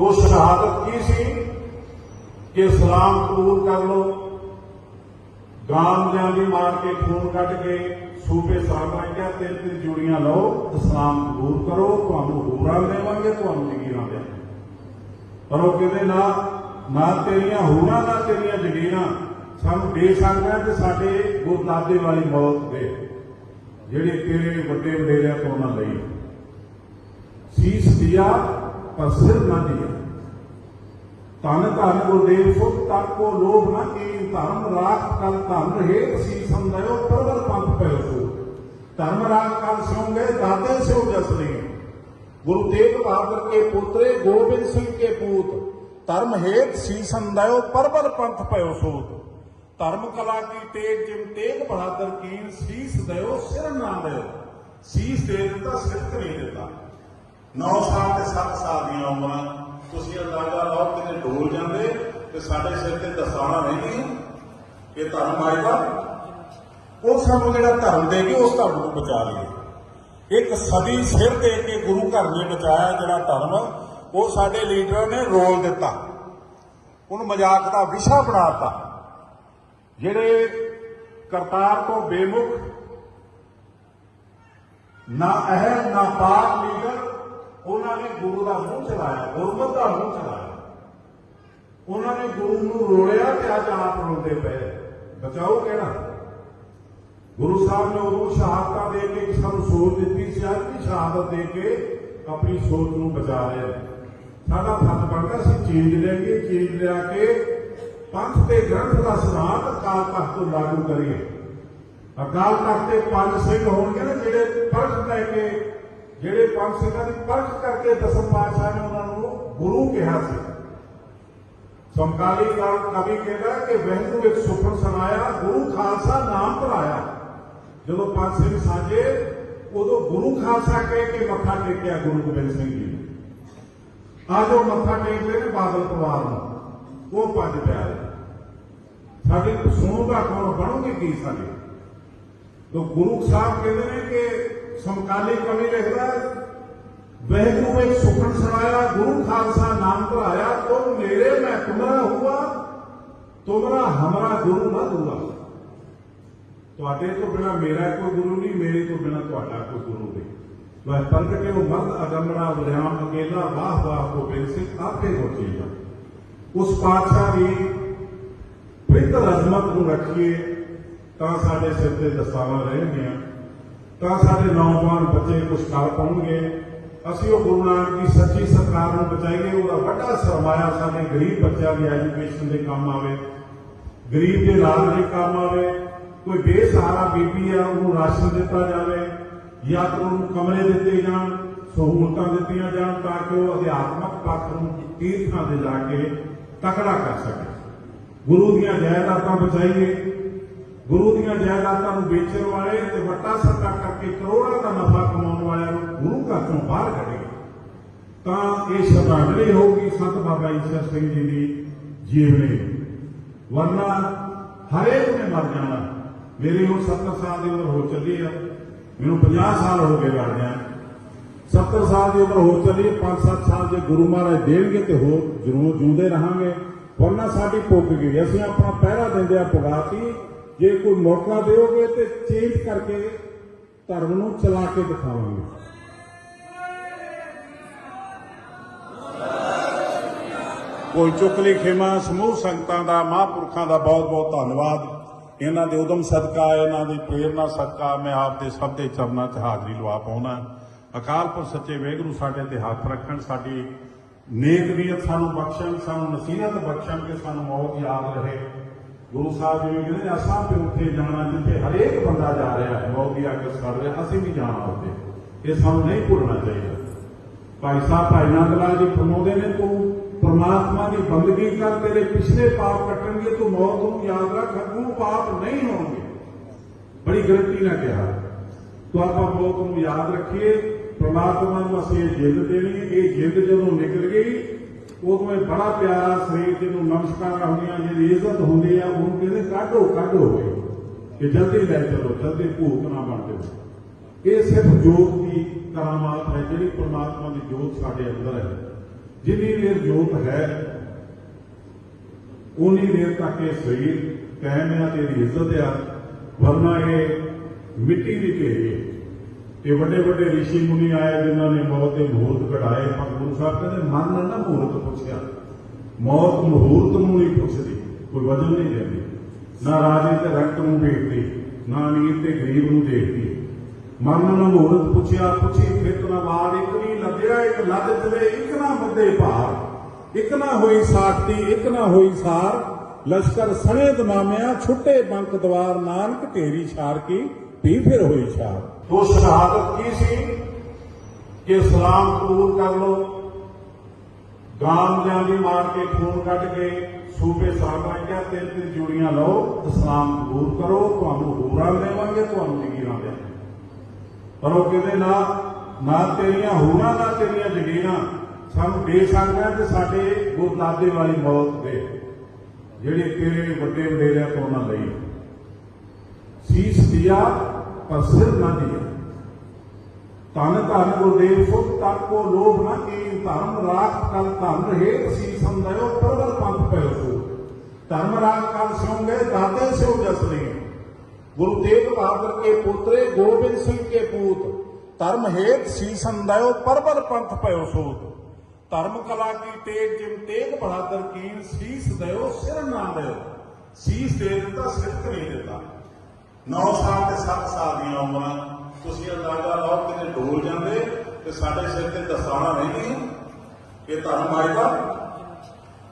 ਉਹ ਸ਼ਹਾਦਤ ਕੀ ਸੀ? ਕਿ ਇਸਲਾਮ ਕਬੂਲ ਕਰ ਲਓ। ਗਾਂ ਦੀ ਮਾਰ ਕੇ ਖੂਨ ਕੱਢ ਕੇ ਸੂਬੇ ਸਾਹਮਣੇ ਕਿਹਾ ਤਿੰਨ ਤਿੰਨ ਜੁੜੀਆਂ ਲਓ ਇਸਲਾਮ ਕਬੂਲ ਕਰੋ। ਤੁਹਾਨੂੰ ਹੂਰਾਂ ਦੇਵਾਂਗੇ, ਤੁਹਾਨੂੰ ਜ਼ਗੀਰਾਂ ਦੇਵਾਂਗੇ। ਪਰ ਉਹ ਕਹਿੰਦੇ, ਨਾ ਨਾ ਤੇਰੀਆਂ ਹੂਰਾਂ, ਨਾ ਤੇਰੀਆਂ ਜ਼ਗੀਰਾਂ ਸਾਨੂੰ ਦੇ ਸਕਦਾ ਤੇ ਸਾਡੇ ਗੁਰਦਾਦੇ ਵਾਲੀ ਮੌਤ ਦੇ। ਜਿਹੜੇ ਤੇਰੇ ਵੱਡੇ ਵਡੇਰਿਆਂ ਤੋਂ ਨਾ ਲਈ। ਸੀਸ ਦਿਆ, ਪਰ ਸਿਰ ਨਾ ਦਿਆ। ਤਨ ਧਨ ਗੁਰਦੇਵ ਸੁਖ, ਤਨ ਕੋ ਲੋਭ ਨਾ ਕੀ ਧਰਮ, ਰਾਖ ਕਲ ਧਨ ਰਹੇ ਸੀ ਸੰਦਇਓ ਪ੍ਰਵਲ ਪੰਥ ਪਇਓ ਸੋ। ਧਰਮ ਰਾਖ ਕਲ ਸਿਉਂਗੇ ਦਾਤੇ ਸਿਉ ਜਸ ਗੁਰੂ ਤੇਗ ਬਹਾਦਰ ਕੇ ਪੁੱਤਰੇ, ਗੋਬਿੰਦ ਸਿੰਘ ਕੇ ਪੂਤ, ਧਰਮ ਹੇਤ ਸੀ ਸੰਦਇਓ ਪ੍ਰਵਲ ਪੰਥ ਪਇਓ ਸੋ। ਧਰਮ ਕਲਾ ਕੀ ਤੇਗ ਜਿਮ ਤੇਗ ਬਹਾਦਰ ਕੀਨ ਸੀਸ ਦਿਓ ਸਿਰ ਨਾ ਦਿਓ ਸੀਸ ਦੇ ਦਿੱਤਾ, ਸਿਰ ਨਹੀਂ ਦਿੱਤਾ। 9 ਸਾਲ ਤੇ 7 ਸਾਲ ਦੀਆਂ ਉਮਰਾਂ ਤੁਸੀਂ ਅੰਦਾਜ਼ਾ ਲਾਓ ਕਿਤੇ ਡੋਲ ਜਾਂਦੇ ਤੇ ਸਾਡੇ ਸਿਰ ਤੇ ਦਸਾਣਾ ਰਹਿੰਦੀਆਂ ਇਹ ਧਰਮ ਆਏਗਾ ਉਹ ਸਾਨੂੰ ਜਿਹੜਾ ਧਰਮ ਦੇਗੀ ਉਸ ਧਰਮ ਨੂੰ ਬਚਾ ਲਈਏ। ਇੱਕ ਸਦੀ ਸਿਰ ਦੇ ਕੇ ਗੁਰੂ ਘਰ ਨੇ ਬਚਾਇਆ ਜਿਹੜਾ ਧਰਮ, ਉਹ ਸਾਡੇ ਲੀਡਰਾਂ ਨੇ ਰੋਲ ਦਿੱਤਾ। ਉਹਨੂੰ ਮਜ਼ਾਕ ਦਾ ਵਿਸ਼ਾ ਬਣਾਤਾ ਜਿਹੜੇ ਕਰਤਾਰ ਤੋਂ ਬੇਮੁਖ, ਨਾ ਅਹਿਮ ਨਾ ਪਾਕ ਲੀਡਰ ਉਹਨਾਂ ਨੇ ਗੁਰੂ ਦਾ ਮੂੰਹ ਚਲਾਇਆ, ਗੁਰਮਤ ਦਾ ਮੂੰਹ ਚਲਾਇਆ। ਉਹਨਾਂ ਨੇ ਗੁਰੂ ਨੂੰ ਰੋਲਿਆ ਤੇ ਅੱਜ ਆਪ ਰੋਂਦੇ ਪਏ ਬਚਾਓ ਕਿਹੜਾ? ਗੁਰੂ ਸਾਹਿਬ ਨੇ ਉਦੋਂ ਸ਼ਹਾਦਤਾਂ ਦੇ ਕੇ ਸਾਨੂੰ ਸੋਚ ਦਿੱਤੀ ਸੀ, ਅੱਜ ਵੀ ਸ਼ਹਾਦਤ ਦੇ ਕੇ ਆਪਣੀ ਸੋਚ ਨੂੰ ਬਚਾ ਲਿਆ ਸਾਡਾ ਫਰਜ਼ ਬਣਦਾ ਸੀ ਚੀਜ਼ ਲੈ ਕੇ ਚੀਜ਼ ਲਿਆ ਕੇ ਪੰਥ ਤੇ ਗ੍ਰੰਥ ਦਾ ਸਿਧਾਂਤ ਅਕਾਲ ਤਖਤ ਤੋਂ ਲਾਗੂ ਕਰੀਏ। ਅਕਾਲ ਤਖਤ ਤੇ ਪੰਜ ਸਿੰਘ ਹੋਣਗੇ ਨਾ ਜਿਹੜੇ ਪਰਖ ਲੈ ਕੇ ਜਿਹੜੇ ਪੰਜ ਸਿੰਘਾਂ ਦੀ ਪਰਖ ਕਰਕੇ ਦਸਮ ਪਾਤਸ਼ਾਹ ਨੇ ਉਹਨਾਂ ਨੂੰ ਗੁਰੂ ਕਿਹਾ ਸੀ ਸਮਕਾਲੀ ਕਾਲ ਕਵੀ ਕਹਿੰਦਾ ਕਿ ਵਹਿਰੂ ਇੱਕ ਸੁਪਨ ਸੁਣਾਇਆ ਗੁਰੂ ਖਾਲਸਾ ਨਾਮ ਧਰਾਇਆ ਜਦੋਂ ਪੰਜ ਸਿੰਘ ਸਾਜੇ ਉਦੋਂ ਗੁਰੂ ਖਾਲਸਾ ਕਹਿ ਕੇ ਮੱਥਾ ਟੇਕਿਆ ਗੁਰੂ ਗੋਬਿੰਦ ਸਿੰਘ ਜੀ ਨੇ ਅੱਜ ਉਹ ਮੱਥਾ ਟੇਕਦੇ ਨੇ ਬਾਦਲ ਪਰਿਵਾਰ ਨੂੰ ਉਹ ਪੰਜ ਪਿਆਰੇ ਸਾਡੇ ਸੁਣੂਗਾ ਕੌਣ ਬਣੂਗੇ ਕੀ ਸਾਡੇ ਤੋ ਗੁਰੂ ਸਾਹਿਬ ਕਹਿੰਦੇ ਨੇ ਕਿ ਸਮਕਾਲੀ ਕਵੀ ਲਿਖਦਾ ਵਹਿਗੁਰੂ ਇੱਕ ਸੁਖਨ ਸੁਣਾਇਆ ਗੁਰੂ ਖਾਲਸਾ ਨਾਮ ਧਰਾਇਆ ਤੁਮ ਮੇਰੇ ਮੈਂ ਤੁਮਰਾ ਹੁਆ ਤੁਮਰਾ ਹਮਰਾ ਗੁਰੂ ਨਾ ਦੂਆ ਤੁਹਾਡੇ ਤੋਂ ਬਿਨਾ ਮੇਰਾ ਕੋਈ ਗੁਰੂ ਨਹੀਂ ਮੇਰੇ ਤੋਂ ਬਿਨਾ ਤੁਹਾਡਾ ਕੋਈ ਗੁਰੂ ਨਹੀਂ ਵਹ ਪ੍ਰਗਟੇ ਉਹ ਮਰਦ ਅਗੰਮਣਾ ਬਲਿਆਮ ਅਕੇਲਾ ਵਾਹ ਵਾਹ ਕੋ ਬਿਨ ਸਿੰਘ ਆਪੇ ਹੋਚੀਗਾ ਉਸ ਪਾਤਸ਼ਾਹ ਦੀ ਪ੍ਰਿਤ ਅਜ਼ਮਤ ਨੂੰ ਰੱਖੀਏ ਤਾਂ ਸਾਡੇ ਸਿਰ ਤੇ ਦਸਤਾਵਾਂ ਰਹਿਣਗੀਆਂ ਤਾਂ ਸਾਡੇ ਨੌਜਵਾਨ ਬੱਚੇ ਕੁਝ ਕਰ ਪਾਉਣਗੇ। ਅਸੀਂ ਉਹ ਗੁਰੂ ਨਾਨਕ ਦੀ ਸੱਚੀ ਸਰਕਾਰ ਨੂੰ ਬਚਾਈਏ, ਉਹਦਾ ਵੱਡਾ ਸਰਮਾਇਆ ਸਾਡੇ ਗਰੀਬ ਬੱਚਿਆਂ ਦੀ ਐਜੂਕੇਸ਼ਨ ਦੇ ਕੰਮ ਆਵੇ। ਗਰੀਬ ਦੇ ਇਲਾਜ ਦੇ ਕੰਮ ਆਵੇ। ਕੋਈ ਬੇਸਹਾਰਾ ਬੀਬੀ ਆ, ਉਹਨੂੰ ਰਾਸ਼ਨ ਦਿੱਤਾ ਜਾਵੇ ਜਾਂ ਤਾਂ ਉਹਨੂੰ ਕਮਰੇ ਦਿੱਤੇ ਜਾਣ, ਸਹੂਲਤਾਂ ਦਿੱਤੀਆਂ ਜਾਣ ਤਾਂ ਕਿ ਉਹ ਅਧਿਆਤਮਕ ਪੱਖ ਨੂੰ ਤੀਰਥਾਂ ਦੇ ਜਾ ਕੇ ਤਕੜਾ ਕਰ ਸਕੇ। ਗੁਰੂ ਦੀਆਂ ਜਾਇਦਾਦਾਂ ਬਚਾਈਏ। ਗੁਰੂ ਦੀਆਂ ਜਾਇਦਾਦਾਂ ਨੂੰ ਵੇਚਣ ਵਾਲੇ ਤੇ ਵੱਟਾ ਸੱਟਾ ਕਰਕੇ ਕਰੋੜਾਂ ਦਾ ਨਫਾ ਕਮਾਉਣ ਵਾਲਿਆਂ ਨੂੰ ਗੁਰੂ ਘਰ ਤੋਂ ਬਾਹਰ ਕੱਢੀਏ ਤਾਂ ਇਹ ਸ਼ਰਧਾਂਜਲੀ ਹੋਊਗੀ ਸੰਤ ਬਾਬਾ ਈਸ਼ਰ ਸਿੰਘ ਜੀ ਦੀ ਜੀਵਨੀ। ਵਰਨਾ ਹਰੇਕ ਨੇ ਮਰ ਜਾਣਾ। ਮੇਰੀ ਹੁਣ 70 ਸਾਲ ਦੀ ਉਮਰ ਹੋ ਚੱਲੀ ਆ। ਮੈਨੂੰ 50 ਸਾਲ ਹੋ ਗਏ ਲੜਦਿਆਂ 70 ਸਾਲ ਦੀ ਉਮਰ ਹੋ ਚੱਲੀ 5-7 ਸਾਲ ਜੇ ਗੁਰੂ ਮਹਾਰਾਜ ਦੇਣਗੇ ਤੇ ਹੋਰ ਜ਼ਰੂਰ ਜੂਦੇ ਰਹਾਂਗੇ। ਵਰਨਾ ਸਾਡੀ ਪੁੱਗ ਗਈ। ਅਸੀਂ ਆਪਣਾ ਪਹਿਰਾ ਦਿੰਦੇ ਆ ਪੁਗਾਤੀ ਜੇ ਕੋਈ ਮੌਕਾ ਦਿਓਗੇ ਤੇ ਚੇਂਜ ਕਰਕੇ ਧਰਮ ਨੂੰ ਚਲਾ ਕੇ ਦਿਖਾਵਾਂਗੇ। ਕੋਈ ਚੁਕਲੀ ਖੇਮਾ, ਸਮੂਹ ਸੰਗਤਾਂ ਦਾ, ਮਹਾਂਪੁਰਖਾਂ ਦਾ ਬਹੁਤ ਬਹੁਤ ਧੰਨਵਾਦ। ਇਹਨਾਂ ਦੇ ਉਦਮ ਸਦਕਾ, ਇਹਨਾਂ ਦੀ ਪ੍ਰੇਰਣਾ ਸਦਕਾ ਮੈਂ ਆਪ ਦੇ ਸਭ ਦੇ ਚਰਨਾਂ 'ਚ ਹਾਜ਼ਰੀ ਲਵਾ ਪਾਉਣਾ। ਅਕਾਲ ਪੁਰਖ ਸੱਚੇ ਵਾਹਿਗੁਰੂ ਸਾਡੇ ਤੇ ਹੱਥ ਰੱਖਣ, ਸਾਡੀ ਨੇਕ ਨੀਅਤ ਸਾਨੂੰ ਬਖਸ਼ਣ, ਸਾਨੂੰ ਨਸੀਹਤ ਬਖਸ਼ਣ, ਕਿ ਸਾਨੂੰ ਮੌਤ ਯਾਦ ਰਹੇ। ਗੁਰੂ ਸਾਹਿਬ ਜੀ ਕਹਿੰਦੇ ਨੇ, ਅਸਾਂ ਤੇ ਉੱਥੇ ਜਾਣਾ ਜਿੱਥੇ ਹਰੇਕ ਬੰਦਾ ਜਾ ਰਿਹਾ ਹੈ ਮੌਤ ਦੀ ਅੱਗ ਸੜ ਰਿਹਾ, ਅਸੀਂ ਵੀ ਜਾਣਾ ਉੱਥੇ। ਇਹ ਸਾਨੂੰ ਨਹੀਂ ਭੁੱਲਣਾ ਚਾਹੀਦਾ। ਭਾਈ ਸਾਹਿਬ, ਭਾਈ ਨੰਦ ਲਾਲ ਜੀ ਫਰਮਾਉਂਦੇ ਨੇ, ਤੂੰ ਪਰਮਾਤਮਾ ਦੀ ਬੰਦਗੀ ਕਰ, ਤੇਰੇ ਪਿਛਲੇ ਪਾਪ ਕੱਟਣਗੇ, ਤੂੰ ਮੌਤ ਨੂੰ ਯਾਦ ਰੱਖ ਉਹ ਪਾਪ ਨਹੀਂ ਹੋਣਗੇ। ਬੜੀ ਗਰੰਟੀ ਨਾਲ ਕਿਹਾ। ਤੋ ਆਪਾਂ ਮੌਤ ਨੂੰ ਯਾਦ ਰੱਖੀਏ, ਪਰਮਾਤਮਾ ਨੂੰ ਅਸੀਂ ਇਹ ਜਿੱਦ ਦੇਣੀ ਹੈ। ਇਹ ਜਿੱਦ ਜਦੋਂ ਨਿਕਲ ਗਈ ਉਦੋਂ ਇਹ ਬੜਾ ਪਿਆਰਾ ਸਰੀਰ ਜਿਹਨੂੰ ਨਮਸਕਾਰਾਂ ਹੁੰਦੀਆਂ ਜਿਹਦੀ ਇੱਜ਼ਤ ਹੁੰਦੀ ਆ, ਉਹਨੂੰ ਕਹਿੰਦੇ ਕਾਢੋ ਕਾਢੋ ਕਿ ਜਲਦੀ ਲੈ ਚਲੋ, ਜਲਦੀ ਭੂਤ ਨਾ ਬਣ ਜਾਓ ਇਹ ਸਿਰਫ ਜੋਤ ਦੀ ਕਰਾਮਾਤ ਹੈ, ਜਿਹੜੀ ਪਰਮਾਤਮਾ ਦੀ ਜੋਤ ਸਾਡੇ ਅੰਦਰ ਹੈ। ਜਿੰਨੀ ਦੇਰ ਜੋਤ ਹੈ ਉਨੀ ਦੇਰ ਤੱਕ ਇਹ ਸਰੀਰ ਕਾਇਮ ਆ ਤੇ ਇਹਦੀ ਇੱਜ਼ਤ ਆ। ਵਰਨਾ ਇਹ ਮਿੱਟੀ ਦੀ ਢੇਰੀ ਹੈ। ਤੇ ਵੱਡੇ ਵੱਡੇ ਰਿਸ਼ੀ ਮੁਨੀ ਆਏ ਜਿਨ੍ਹਾਂ ਨੇ ਮੌਤ ਦੇ ਮਹੂਰਤ ਕਢਾਏ, ਪਰ ਗੁਰੂ ਸਾਹਿਬ ਕਹਿੰਦੇ, ਮਨ ਨੇ ਨਾ ਮਹੂਰਤ ਪੁੱਛਿਆ। ਮੌਤ ਮਹੂਰਤ ਨੂੰ ਨਹੀਂ ਪੁੱਛਦੀ, ਕੋਈ ਵਜਨ ਨਹੀਂ ਦਿੰਦੀ। ਨਾ ਰਾਜੇ ਤੇ ਰੰਗ ਨੂੰ ਵੇਖਦੀ, ਨਾ ਅਮੀਰ ਤੇ ਗਰੀਬ ਨੂੰ ਦੇਖਦੀ। ਮਨ ਨੂੰ ਮਹੂਰਤ ਪੁੱਛਿਆ, ਪੁੱਛੀ, ਫਿਰ ਨਾ ਬਾਦ ਇੱਕ ਨਹੀਂ ਲੱਗਿਆ ਇੱਕ ਲੱਗ ਜਵੇ, ਇੱਕ ਨਾ ਮੱਦੇ ਭਾਰ। ਇੱਕ ਨਾ ਹੋਈ ਸਾਖਤੀ, ਇੱਕ ਨਾ ਹੋਈ ਸਾਰ। ਲਸ਼ਕਰ ਸਣੇ ਦਮਾਮਿਆਂ, ਛੁੱਟੇ ਬੰਕ ਦਵਾਰ, ਨਾਨਕ ਢੇਰੀ ਛਾਰ ਕੀ ਵੀ ਫਿਰ ਹੋਈ ਸ਼ਹਾਦਤ ਉਹ ਸ਼ਹਾਦਤ ਕੀ ਸੀ? ਕਿ ਇਸਲਾਮ ਕਬੂਲ ਕਰ ਲੋ ਗਾਮ ਜਾਂਦੀ ਮਾਰ ਕੇ ਖੂਨ ਕੱਢ ਕੇ ਸੂਬੇ ਸਾਹਿਬਾਂ ਤਿੰਨ ਤਿੰਨ ਜੁੜੀਆਂ ਲਓ ਇਸਲਾਮ ਕਬੂਲ ਕਰੋ। ਤੁਹਾਨੂੰ ਹੂਰਾਂ ਦੇਵਾਂਗੇ, ਤੁਹਾਨੂੰ ਜ਼ਗੀਰਾਂ ਦੇਵਾਂਗੇ। ਪਰ ਉਹ ਕਹਿੰਦੇ, ਨਾ ਨਾ ਤੇਰੀਆਂ ਹੂਰਾਂ, ਨਾ ਤੇਰੀਆਂ ਜ਼ਗੀਰਾਂ। ਸਾਨੂੰ ਦੇ ਸਕਦਾ ਤੇ ਸਾਡੇ ਗੁਰਦਾਦੇ ਵਾਲੀ ਮੌਤ ਦੇ। ਜਿਹੜੇ ਤੇਰੇ ਵੱਡੇ ਵਡੇਰਿਆਂ ਤੋਂ ਨਾ ਲਈ ਸੀਸ ਦਿਆ ਪਰ ਸਿਰ ਨਾ ਦਿਆ ਤਨ ਧਨ ਗੁਰਦੇਵ ਸੁਖ ਤਨ ਕੋ ਲੋਭ ਨਾ ਕੀ ਧਰਮ, ਰਾਖ ਕਲ ਧਨ ਰਹੇ ਸੀ ਸੰਦਇਓ ਪ੍ਰਵਲ ਪੰਥ ਪਇਓ ਸੋ ਧਰਮ, ਰਾਖ ਕਲ ਸੌਂਗੇ ਦਾਤੇ ਸਿਓ ਜਸਨੇ ਗੁਰੂ ਤੇਗ ਬਹਾਦਰ ਕੇ ਪੁੱਤਰੇ, ਗੋਬਿੰਦ ਸਿੰਘ ਕੇ ਪੂਤ, ਧਰਮ ਹੇਤ ਸੀ ਸੰਦਇਓ ਪ੍ਰਵਲ ਪੰਥ ਪਇਓ ਸੋਤ ਧਰਮ ਕਲਾ ਕੀ ਤੇਗ ਜਿਮ ਤੇਗ ਬਹਾਦਰ ਕੀਨ ਸੀਸ ਦਿਓ, ਸਿਰ ਨਾ ਦਿਓ। ਸੀਸ ਦੇ ਦਿੱਤਾ, ਸਿਰ ਨਹੀਂ ਦਿੱਤਾ। 9 ਸਾਲ ਤੇ 7 ਸਾਲ ਦੀਆਂ ਉਮਰਾਂ। ਤੁਸੀਂ ਅੰਦਾਜ਼ਾ ਲਾਓ ਕਿਤੇ ਡੋਲ ਜਾਂਦੇ, ਤੇ ਸਾਡੇ ਸਿਰ ਤੇ ਦਸਾਣਾ ਰਹਿੰਦੀ। ਇਹ ਧਰਮ ਆਏਗਾ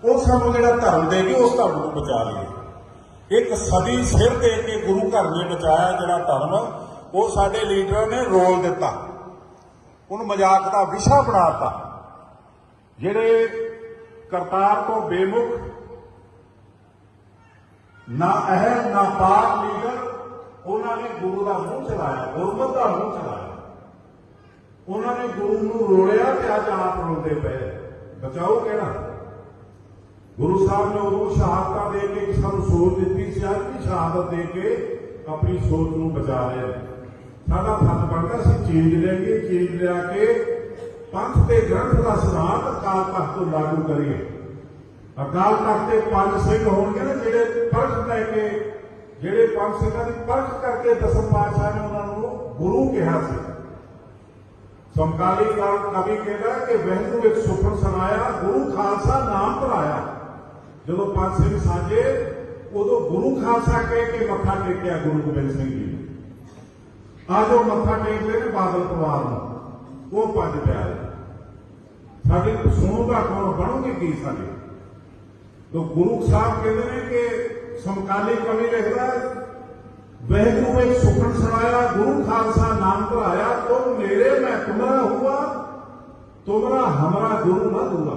ਉਹ ਸਾਨੂੰ ਜਿਹੜਾ ਧਰਮ ਦੇ ਕੇ ਉਸ ਧਰਮ ਨੂੰ ਬਚਾ ਲਈਏ ਇੱਕ ਸਦੀ ਸਿਰ ਦੇ ਕੇ ਗੁਰੂ ਘਰ ਨੇ ਬਚਾਇਆ ਜਿਹੜਾ ਧਰਮ, ਉਹ ਸਾਡੇ ਲੀਡਰਾਂ ਨੇ ਰੋਲ ਦਿੱਤਾ। ਉਹਨੂੰ ਮਜ਼ਾਕ ਦਾ ਵਿਸ਼ਾ ਬਣਾਤਾ ਜਿਹੜੇ ਕਰਤਾਰ ਤੋਂ ਬੇਮੁਖ, ਨਾ ਅਹਿਮ, ਨਾ ਪਾਕ ਲੀਡਰ ਉਹਨਾਂ ਨੇ ਗੁਰੂ ਦਾ ਮੂੰਹ ਚਲਾਇਆ, ਗੁਰਮਤ ਦਾ ਮੂੰਹ ਚਲਾਇਆ। ਉਹਨਾਂ ਨੇ ਗੁਰੂ ਨੂੰ ਰੋਲਿਆ ਤੇ ਅੱਜ ਆਪ ਰੋਂਦੇ ਪਏ ਬਚਾਓ ਕਿਹੜਾ? ਗੁਰੂ ਸਾਹਿਬ ਨੇ ਉਦੋਂ ਸ਼ਹਾਦਤਾਂ ਦੇ ਕੇ ਸਾਨੂੰ ਸੋਚ ਦਿੱਤੀ ਸੀ, ਅੱਜ ਵੀ ਸ਼ਹਾਦਤ ਦੇ ਕੇ ਆਪਣੀ ਸੋਚ ਨੂੰ ਬਚਾ ਲਿਆ ਸਾਡਾ ਫਰਜ਼ ਬਣਦਾ ਸੀ ਚੇਂਜ ਲੈਂਗੇ ਚੇਂਜ ਲਿਆ ਕੇ ਪੰਥ ਤੇ ਗ੍ਰੰਥ ਦਾ ਸਿਧਾਂਤ ਅਕਾਲ ਤਖਤ ਤੋਂ ਲਾਗੂ ਕਰੀਏ। ਅਕਾਲ ਤਖਤ ਤੇ ਪੰਜ ਸਿੰਘ ਹੋਣਗੇ ਨਾ ਜਿਹੜੇ ਪਰਖ ਲੈ ਕੇ ਜਿਹੜੇ ਪੰਜ ਸਿੰਘਾਂ ਦੀ ਪਰਖ ਕਰਕੇ ਦਸਮ ਪਾਤਸ਼ਾਹ ਨੇ ਉਹਨਾਂ ਨੂੰ ਗੁਰੂ ਕਿਹਾ ਸੀ। ਸਮਕਾਲੀ ਕਾਲ ਕਵੀ ਕਹਿੰਦਾ ਕਿ ਵਹਿ ਨੂੰ ਇੱਕ ਸੁਪਨ ਸੁਣਾਇਆ ਗੁਰੂ ਖਾਲਸਾ ਨਾਮ ਧਰਾਇਆ। ਜਦੋਂ ਪੰਜ ਸਿੰਘ ਸਾਜੇ, ਉਦੋਂ ਗੁਰੂ ਖਾਲਸਾ ਕਹਿ ਕੇ ਮੱਥਾ ਟੇਕਿਆ ਗੁਰੂ ਗੋਬਿੰਦ ਸਿੰਘ ਜੀ ਨੇ। ਅੱਜ ਉਹ ਮੱਥਾ ਟੇਕਦੇ ਨੇ ਬਾਦਲ ਪਰਿਵਾਰ ਨੂੰ, ਉਹ ਪੰਜ ਪਿਆਰੇ ਸਾਡੇ ਸੋਹ ਦਾ ਕੌਣ ਬਣੋਗੇ ਕੀ ਸਾਡੇ? ਤੋ ਗੁਰੂ ਸਾਹਿਬ ਕਹਿੰਦੇ ਨੇ ਕਿ ਸਮਕਾਲੀ ਕਵੀ ਲਿਖਦਾ ਵਹਿਗੁਰੂ ਇੱਕ ਸੁਖਨ ਸੁਣਾਇਆ ਗੁਰੂ ਖਾਲਸਾ ਨਾਮ ਧਰਾਇਆ ਤੁਮ ਮੇਰੇ ਮੈਂ ਤੁਮਰਾ ਹੁਆ ਤੁਮਰਾ ਹਮਰਾ ਗੁਰੂ ਨਾ ਦੂਆ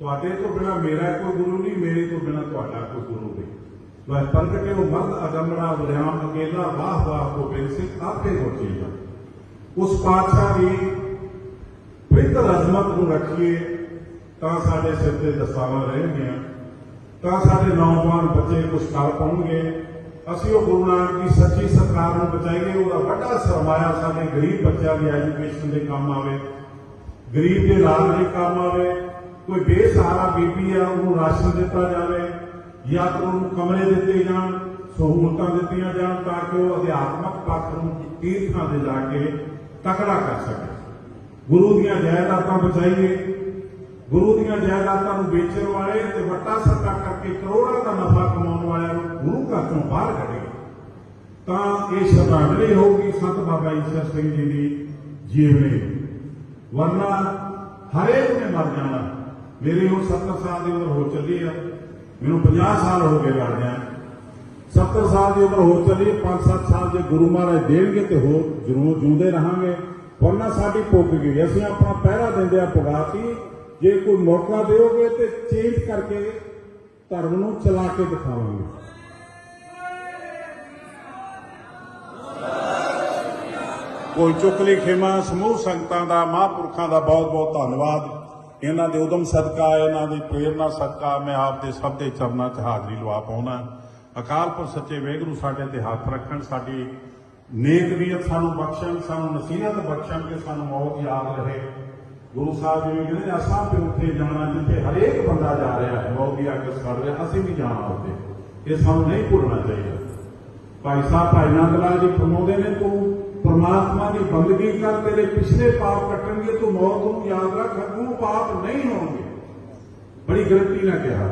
ਤੁਹਾਡੇ ਤੋਂ ਬਿਨਾ ਮੇਰਾ ਕੋਈ ਗੁਰੂ ਨਹੀਂ ਮੇਰੇ ਤੋਂ ਬਿਨਾ ਤੁਹਾਡਾ ਕੋਈ ਗੁਰੂ ਨਹੀਂ ਵਹ ਪ੍ਰਗਟੇ ਉਹ ਮਰਦ ਅਗੰਮੜਾ ਵਿਰਿਆਮ ਅਕੇਲਾ ਵਾਹ ਵਾਹ ਕੋ ਬਿਨ ਸਿੰਘ ਆਪੇ ਹੋਚੇਗਾ ਉਸ ਪਾਤਸ਼ਾਹ ਦੀ ਪ੍ਰਿਤ ਅਜ਼ਮਤ ਨੂੰ ਰੱਖੀਏ ਤਾਂ ਸਾਡੇ ਸਿਰ ਤੇ ਦਸਤਾਵਾਂ ਰਹਿਣਗੀਆਂ ਤਾਂ ਸਾਡੇ ਨੌਜਵਾਨ ਬੱਚੇ ਕੁਝ ਕਰ ਪਾਉਣਗੇ। ਅਸੀਂ ਉਹ ਗੁਰੂ ਨਾਨਕ ਦੀ ਸੱਚੀ ਸਰਕਾਰ ਨੂੰ ਬਚਾਈਏ, ਉਹਦਾ ਵੱਡਾ ਸਰਮਾਇਆ ਸਾਡੇ ਗਰੀਬ ਬੱਚਿਆਂ ਦੀ ਐਜੂਕੇਸ਼ਨ ਦੇ ਕੰਮ ਆਵੇ। ਗਰੀਬ ਦੇ ਇਲਾਜ ਦੇ ਕੰਮ ਆਵੇ। ਕੋਈ ਬੇਸਹਾਰਾ ਬੀਬੀ ਆ, ਉਹਨੂੰ ਰਾਸ਼ਨ ਦਿੱਤਾ ਜਾਵੇ ਜਾਂ ਤਾਂ ਉਹਨੂੰ ਕਮਰੇ ਦਿੱਤੇ ਜਾਣ, ਸਹੂਲਤਾਂ ਦਿੱਤੀਆਂ ਜਾਣ ਤਾਂ ਕਿ ਉਹ ਅਧਿਆਤਮਕ ਪੱਖ ਨੂੰ ਤੀਰਥਾਂ ਦੇ ਜਾ ਕੇ ਤਕੜਾ ਕਰ ਸਕੇ। ਗੁਰੂ ਦੀਆਂ ਜਾਇਦਾਦਾਂ ਬਚਾਈਏ। ਗੁਰੂ ਦੀਆਂ ਜਾਇਦਾਦਾਂ ਨੂੰ ਵੇਚਣ ਵਾਲੇ ਤੇ ਵੱਟਾ ਸੱਟਾ ਕਰਕੇ ਕਰੋੜਾਂ ਦਾ ਨਫਾ ਕਮਾਉਣ ਵਾਲਿਆਂ ਨੂੰ ਗੁਰੂ ਘਰ ਤੋਂ ਬਾਹਰ ਕੱਢੇ ਤਾਂ ਇਹ ਸ਼ਰਧਾਂਜਲੀ ਹੋਊਗੀ ਸੰਤ ਬਾਬਾ ਈਸ਼ਰ ਸਿੰਘ ਜੀ ਦੀ ਜੀਵਨੀ। ਵਰਨਾ ਹਰੇਕ ਨੇ ਮਰ ਜਾਣਾ। ਮੇਰੀ ਹੁਣ 70 ਸਾਲ ਦੀ ਉਮਰ ਹੋ ਚੱਲੀ ਆ। ਮੈਨੂੰ 50 ਸਾਲ ਹੋ ਗਏ ਲੜਦਿਆਂ 70 ਸਾਲ ਦੀ ਉਮਰ ਹੋ ਚੱਲੀ 5-7 ਸਾਲ ਜੇ ਗੁਰੂ ਮਹਾਰਾਜ ਦੇਣਗੇ ਤੇ ਹੋਰ ਜ਼ਰੂਰ ਜੂੰਦੇ ਰਹਾਂਗੇ। ਵਰਨਾ ਸਾਡੀ ਪੁੱਗ ਗਈ। ਅਸੀਂ ਆਪਣਾ ਪਹਿਰਾ ਦਿੰਦੇ ਆ ਪੁਗਾਤੀ ਜੇ ਕੋਈ ਮੌਕਾ ਦਿਓਗੇ ਤੇ ਚੇਂਜ ਕਰਕੇ ਧਰਮ ਨੂੰ ਚਲਾ ਕੇ ਦਿਖਾਵਾਂਗੇ। ਕੋਈ ਚੁਕਲੀ ਖੇਮਾ, ਸਮੂਹ ਸੰਗਤਾਂ ਦਾ, ਮਹਾਂਪੁਰਖਾਂ ਦਾ ਬਹੁਤ ਬਹੁਤ ਧੰਨਵਾਦ। ਇਹਨਾਂ ਦੇ ਉਦਮ ਸਦਕਾ, ਇਹਨਾਂ ਦੀ ਪ੍ਰੇਰਣਾ ਸਦਕਾ ਮੈਂ ਆਪ ਦੇ ਸਭ ਦੇ ਚਰਨਾਂ 'ਚ ਹਾਜ਼ਰੀ ਲਵਾ ਪਾਉਣਾ। ਅਕਾਲ ਪੁਰਖ ਸੱਚੇ ਵੇਗਰੂ ਸਾਡੇ ਤੇ ਹੱਥ ਰੱਖਣ, ਸਾਡੀ ਨੇਕ ਨੀਅਤ ਸਾਨੂੰ ਬਖਸ਼ਣ, ਸਾਨੂੰ ਨਸੀਹਤ ਬਖਸ਼ਣ, ਕਿ ਸਾਨੂੰ ਮੌਤ ਯਾਦ ਰਹੇ। ਗੁਰੂ ਸਾਹਿਬ ਜਿਵੇਂ ਕਹਿੰਦੇ ਅਸਾਂ ਤੇ ਉੱਥੇ ਜਾਣਾ ਜਿੱਥੇ ਹਰੇਕ ਬੰਦਾ ਜਾ ਰਿਹਾ ਹੈ ਮੌਤ ਦੀ ਅੱਗ ਸੜ ਰਿਹਾ, ਅਸੀਂ ਵੀ ਜਾਣਾ ਉੱਥੇ। ਇਹ ਸਾਨੂੰ ਨਹੀਂ ਭੁੱਲਣਾ ਚਾਹੀਦਾ। ਭਾਈ ਸਾਹਿਬ, ਭਾਈ ਨੰਦ ਲਾਲ ਜੀ ਫਰਮਾਉਂਦੇ ਨੇ, ਤੂੰ ਪ੍ਰਮਾਤਮਾ ਦੀ ਬੰਦਗੀ ਕਰ, ਤੇਰੇ ਪਿਛਲੇ ਪਾਪ ਕੱਟਣਗੇ, ਤੂੰ ਮੌਤ ਨੂੰ ਯਾਦ ਰੱਖ ਅੱਗੋਂ ਪਾਪ ਨਹੀਂ ਹੋਣਗੇ। ਬੜੀ ਗਰੰਟੀ ਨਾਲ ਕਿਹਾ।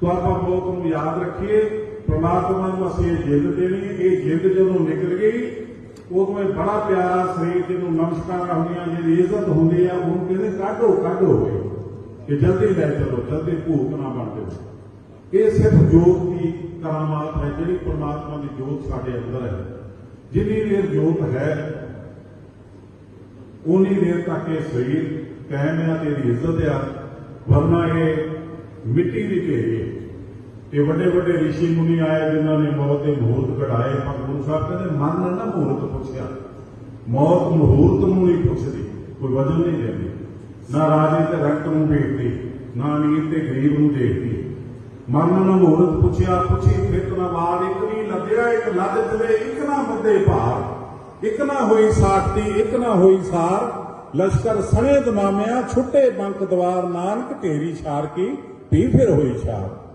ਤੋ ਆਪਾਂ ਮੌਤ ਨੂੰ ਯਾਦ ਰੱਖੀਏ, ਪ੍ਰਮਾਤਮਾ ਨੂੰ ਅਸੀਂ ਇਹ ਜਿੰਦ ਦੇਣੀ ਹੈ, ਇਹ ਜਿੰਦ ਜਦੋਂ ਨਿਕਲ ਗਈ ਉਦੋਂ ਇਹ ਬੜਾ ਪਿਆਰਾ ਸਰੀਰ ਜਿਹਨੂੰ ਨਮਸਕਾਰ ਹੁੰਦੀਆਂ, ਜਿਹਦੀ ਇੱਜ਼ਤ ਹੁੰਦੀ ਆ, ਉਹਨੂੰ ਕਹਿੰਦੇ ਕਾਢੋ ਕਾਢੋ ਕਿ ਜਲਦੀ ਲੈ ਚਲੋ, ਜਲਦੀ ਭੂਤ ਨਾ ਬਣ ਜਾਓ ਇਹ ਸਿਰਫ ਜੋਤ ਦੀ ਕਰਾਮਾਤ ਹੈ, ਜਿਹੜੀ ਪਰਮਾਤਮਾ ਦੀ ਜੋਤ ਸਾਡੇ ਅੰਦਰ ਹੈ। ਜਿੰਨੀ ਦੇਰ ਜੋਤ ਹੈ ਉਨੀ ਦੇਰ ਤੱਕ ਇਹ ਸਰੀਰ ਕਾਇਮ ਹੈ ਤੇ ਇਹਦੀ ਇੱਜ਼ਤ ਆ। ਵਰਨਾ ਇਹ ਮਿੱਟੀ ਦੀ ਢੇਰੀ ਹੈ। ਇਹ ਵੱਡੇ ਵੱਡੇ ਰਿਸ਼ੀ ਮੁਨੀ ਆਏ ਜਿਨ੍ਹਾਂ ਨੇ ਮੌਤ ਦੇ ਮਹੂਰਤ ਕਢਾਏ। ਪਰ ਗੁਰੂ ਸਾਹਿਬ ਕਹਿੰਦੇ, ਮਨ ਨੇ ਨਾ ਮਹੂਰਤ ਪੁੱਛਿਆ। ਮੌਤ ਮਹੂਰਤ ਨੂੰ ਨਹੀਂ ਪੁੱਛਦੀ, ਕੋਈ ਵਜਨ ਨਹੀਂ ਦਿੰਦੀ। ਨਾ ਰਾਜੇ ਤੇ ਰੰਕ ਨੂੰ ਵੇਖਦੀ, ਨਾ ਅਮੀਰ ਤੇ ਗਰੀਬ ਨੂੰ ਦੇਖਦੀ। ਮਨ ਨੂੰ ਮਹੂਰਤ ਪੁੱਛਿਆ, ਪੁੱਛੀ, ਫਿਰ ਨਾ ਵਾਰ ਇੱਕ ਨਹੀਂ ਲੱਦਿਆ ਇੱਕ ਲੱਦ ਜਵੇ ਇੱਕ ਨਾ ਮੱਦੇ ਭਾਰ। ਇੱਕ ਨਾ ਹੋਈ ਸਾਖਤੀ, ਇੱਕ ਨਾ ਹੋਈ ਸਾਰ। ਲਸ਼ਕਰ ਸਣੇ ਦਮਾਮਿਆਂ, ਛੁੱਟੇ ਬੰਕ ਦਵਾਰ, ਨਾਨਕ ਢੇਰੀ ਛਾਰ ਕੀ ਪੀ ਫਿਰ ਹੋਈ ਛਾਰ।